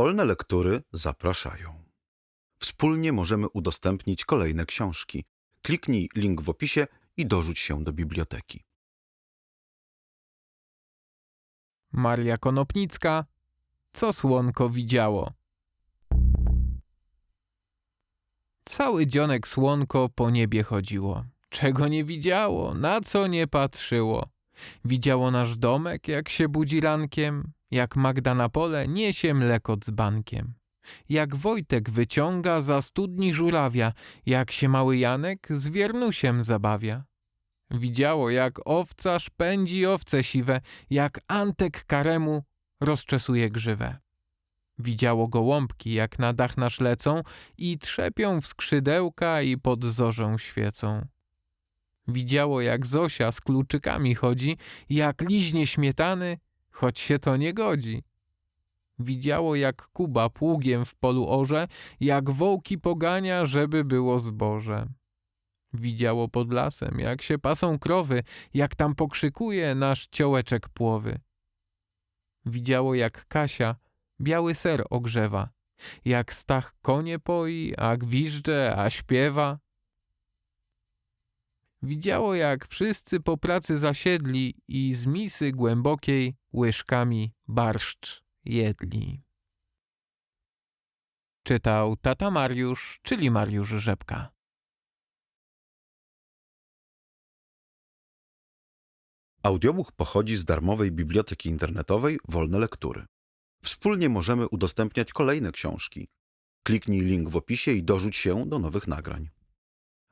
Wolne lektury zapraszają. Wspólnie możemy udostępnić kolejne książki. Kliknij link w opisie i dorzuć się do biblioteki. Maria Konopnicka, co słonko widziało. Cały dzionek słonko po niebie chodziło. Czego nie widziało, na co nie patrzyło. Widziało nasz domek, jak się budzi rankiem, jak Magda na pole niesie mleko dzbankiem. Jak Wojtek wyciąga za studni żurawia, jak się mały Janek z wiernusiem zabawia. Widziało, jak owcarz pędzi owce siwe, jak Antek karemu rozczesuje grzywę. Widziało gołąbki, jak na dach nasz lecą i trzepią w skrzydełka i pod zorzą świecą. Widziało, jak Zosia z kluczykami chodzi, jak liźnie śmietany, choć się to nie godzi. Widziało, jak Kuba pługiem w polu orze, jak wołki pogania, żeby było zboże. Widziało pod lasem, jak się pasą krowy, jak tam pokrzykuje nasz ciołeczek płowy. Widziało, jak Kasia biały ser ogrzewa, jak Stach konie poi, a gwiżdże, a śpiewa. Widziało, jak wszyscy po pracy zasiedli i z misy głębokiej łyżkami barszcz jedli. Czytał tata Mariusz, czyli Mariusz Rzepka. Audiobook pochodzi z darmowej biblioteki internetowej Wolne Lektury. Wspólnie możemy udostępniać kolejne książki. Kliknij link w opisie i dorzuć się do nowych nagrań.